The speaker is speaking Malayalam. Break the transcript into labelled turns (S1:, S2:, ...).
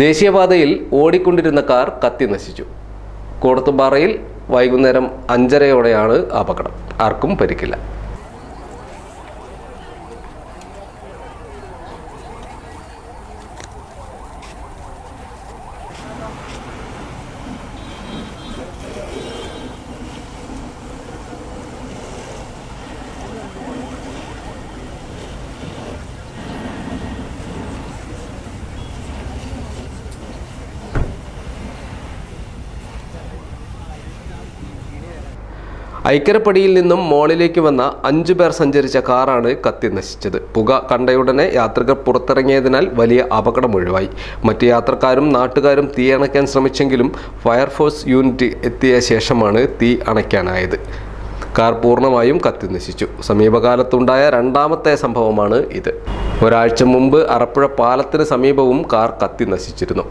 S1: ദേശീയപാതയിൽ ഓടിക്കൊണ്ടിരുന്ന കാർ കത്തി നശിച്ചു. കോടത്തുംപാറയിൽ വൈകുന്നേരം അഞ്ചരയോടെയാണ് അപകടം. ആർക്കും പരിക്കില്ല. ഐക്കരപ്പടിയിൽ നിന്നും മോളിലേക്ക് വന്ന അഞ്ചു പേർ സഞ്ചരിച്ച കാറാണ് കത്തി നശിച്ചത്. പുക കണ്ടയുടനെ യാത്രികർ പുറത്തിറങ്ങിയതിനാൽ വലിയ അപകടം ഒഴിവായി. മറ്റ് യാത്രക്കാരും നാട്ടുകാരും തീ അണയ്ക്കാൻ ശ്രമിച്ചെങ്കിലും ഫയർഫോഴ്സ് യൂണിറ്റ് എത്തിയ ശേഷമാണ് തീ അണയ്ക്കാനായത്. കാർ പൂർണമായും കത്തി നശിച്ചു. സമീപകാലത്തുണ്ടായ രണ്ടാമത്തെ സംഭവമാണ് ഇത്. ഒരാഴ്ച മുമ്പ് അറപ്പുഴ പാലത്തിന് സമീപവും കാർ കത്തി നശിച്ചിരുന്നു.